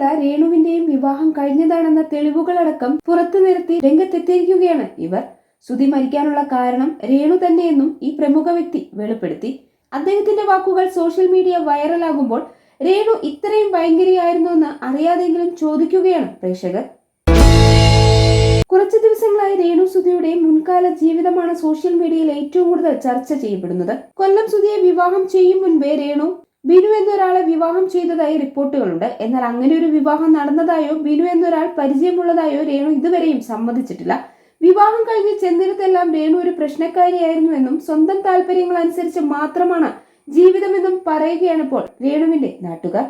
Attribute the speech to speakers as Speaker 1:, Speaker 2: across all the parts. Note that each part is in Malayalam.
Speaker 1: മാത്രമല്ല രേണുവിന്റെയും വിവാഹം കഴിഞ്ഞതാണെന്ന തെളിവുകളടക്കം പുറത്തു നിർത്തി രംഗത്തെത്തിയിരിക്കുകയാണ് ഇവർ. സുധി മരിക്കാനുള്ള കാരണം രേണു തന്നെയെന്നും ഈ പ്രമുഖ വ്യക്തി വെളിപ്പെടുത്തി. അദ്ദേഹത്തിന്റെ വാക്കുകൾ സോഷ്യൽ മീഡിയ വൈറലാകുമ്പോൾ രേണു ഇത്രയും ഭയങ്കരിയായിരുന്നുവെന്ന് അറിയാതെങ്കിലും ചോദിക്കുകയാണ് പ്രേക്ഷകർ. കുറച്ചു ദിവസങ്ങളായി രേണു സുധിയുടെ മുൻകാല ജീവിതമാണ് സോഷ്യൽ മീഡിയയിൽ ഏറ്റവും കൂടുതൽ ചർച്ച ചെയ്യപ്പെടുന്നത്. കൊല്ലം സുധിയെ വിവാഹം ചെയ്യും മുൻപേ രേണു ബിനു എന്നൊരാളെ വിവാഹം ചെയ്തതായി റിപ്പോർട്ടുകളുണ്ട്. എന്നാൽ അങ്ങനെ ഒരു വിവാഹം നടന്നതായോ ബിനു എന്നൊരാൾ പരിചയമുള്ളതായോ രേണു ഇതുവരെയും സമ്മതിച്ചിട്ടില്ല. വിവാഹം കഴിഞ്ഞ് ചെന്നിടത്തെല്ലാം രേണു ഒരു പ്രശ്നക്കാരിയായിരുന്നു എന്നും സ്വന്തം താല്പര്യങ്ങൾ അനുസരിച്ച് മാത്രമാണ് ജീവിതമെന്നും പറയുകയാണ് ഇപ്പോൾ രേണുവിന്റെ നാട്ടുകാർ.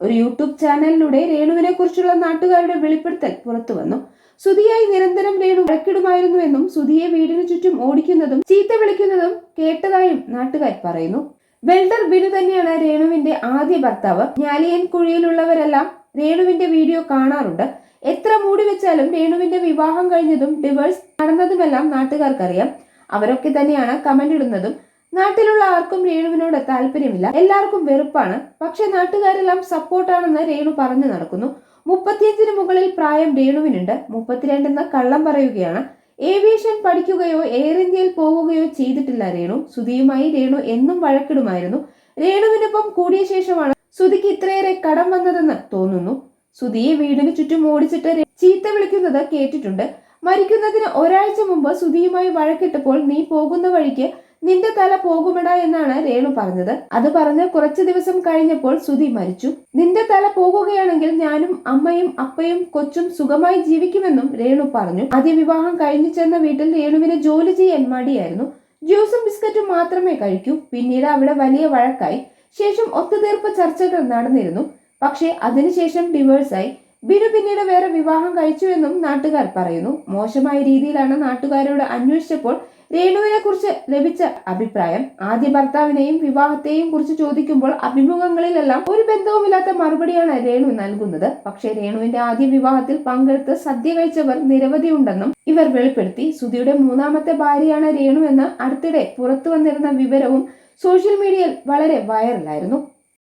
Speaker 1: ഒരു യൂട്യൂബ് ചാനലിലൂടെ രേണുവിനെ കുറിച്ചുള്ള നാട്ടുകാരുടെ വെളിപ്പെടുത്തൽ പുറത്തു വന്നു. സുധിയായി നിരന്തരം രേണു വഴക്കിടുമായിരുന്നുവെന്നും സുധിയെ വീടിനു ചുറ്റും ഓടിക്കുന്നതും ചീത്ത വിളിക്കുന്നതും കേട്ടതായും നാട്ടുകാർ പറയുന്നു. വെൽഡർ ബിനു തന്നെയാണ് രേണുവിന്റെ ആദ്യ ഭർത്താവ്. ഞാലിയൻ കുഴിയിലുള്ളവരെല്ലാം രേണുവിന്റെ വീഡിയോ കാണാറുണ്ട്. എത്ര മൂടി വെച്ചാലും രേണുവിന്റെ വിവാഹം കഴിഞ്ഞതും ഡിവേഴ്സ് നടന്നതുമെല്ലാം നാട്ടുകാർക്കറിയാം. അവരൊക്കെ തന്നെയാണ് കമന്റ് ഇടുന്നതും. നാട്ടിലുള്ള ആർക്കും രേണുവിനോട് താല്പര്യമില്ല. എല്ലാവർക്കും വെറുപ്പാണ്. പക്ഷെ നാട്ടുകാരെല്ലാം സപ്പോർട്ടാണെന്ന് രേണു പറഞ്ഞു നടക്കുന്നു. മുപ്പത്തിയഞ്ചിന് മുകളിൽ പ്രായം രേണുവിനുണ്ട്. മുപ്പത്തിരണ്ടെന്ന് കള്ളം പറയുകയാണ്. ഏവിയേഷൻ പഠിക്കുകയോ എയർ ഇന്ത്യയിൽ പോവുകയോ ചെയ്തിട്ടില്ല രേണു. സുധിയുമായി രേണു എന്നും വഴക്കിടുമായിരുന്നു. രേണുവിനൊപ്പം കൂടിയ ശേഷമാണ് സുധിക്ക് ഇത്രയേറെ കടം വന്നതെന്ന് തോന്നുന്നു. സുധിയെ വീടിന് ചുറ്റും ഓടിച്ചിട്ട് ചീത്ത വിളിക്കുന്നത് കേട്ടിട്ടുണ്ട്. മരിക്കുന്നതിന് ഒരാഴ്ച മുമ്പ് സുധിയുമായി വഴക്കിട്ടപ്പോൾ നീ പോകുന്ന വഴിക്ക് നിന്റെ തല പോകുമെടാ എന്നാണ് രേണു പറഞ്ഞത്. അത് പറഞ്ഞ് കുറച്ചു ദിവസം കഴിഞ്ഞപ്പോൾ സുധി മരിച്ചു. നിന്റെ തല പോകുകയാണെങ്കിൽ ഞാനും അമ്മയും അപ്പയും കൊച്ചും സുഖമായി ജീവിക്കുമെന്നും രേണു പറഞ്ഞു. ആദ്യ വിവാഹം കഴിഞ്ഞു ചെന്ന വീട്ടിൽ രേണുവിന് ജോലി ചെയ്യാൻ മടിയായിരുന്നു. ജ്യൂസും ബിസ്ക്കറ്റും മാത്രമേ കഴിക്കൂ. പിന്നീട് അവിടെ വലിയ വഴക്കായി. ശേഷം ഒത്തുതീർപ്പ് ചർച്ചകൾ നടന്നിരുന്നു. പക്ഷേ അതിനുശേഷം ഡിവോഴ്സായി ബിനു പിന്നീട് വേറെ വിവാഹം കഴിച്ചു എന്നും നാട്ടുകാർ പറയുന്നു. മോശമായ രീതിയിലാണ് നാട്ടുകാരോട് അന്വേഷിച്ചപ്പോൾ രേണുവിനെ കുറിച്ച് ലഭിച്ച അഭിപ്രായം. ആദ്യ ഭർത്താവിനെയും വിവാഹത്തെയും കുറിച്ച് ചോദിക്കുമ്പോൾ അഭിമുഖങ്ങളിലെല്ലാം ഒരു ബന്ധവുമില്ലാത്ത മറുപടിയാണ് രേണു നൽകുന്നത്. പക്ഷേ രേണുവിന്റെ ആദ്യ വിവാഹത്തിൽ പങ്കെടുത്ത് സദ്യ കഴിച്ചവർ നിരവധി ഉണ്ടെന്നും ഇവർ വെളിപ്പെടുത്തി. സുധിയുടെ മൂന്നാമത്തെ ഭാര്യയാണ് രേണു എന്ന് അടുത്തിടെ പുറത്തു വന്നിരുന്ന വിവരവും സോഷ്യൽ മീഡിയയിൽ വളരെ വൈറലായിരുന്നു.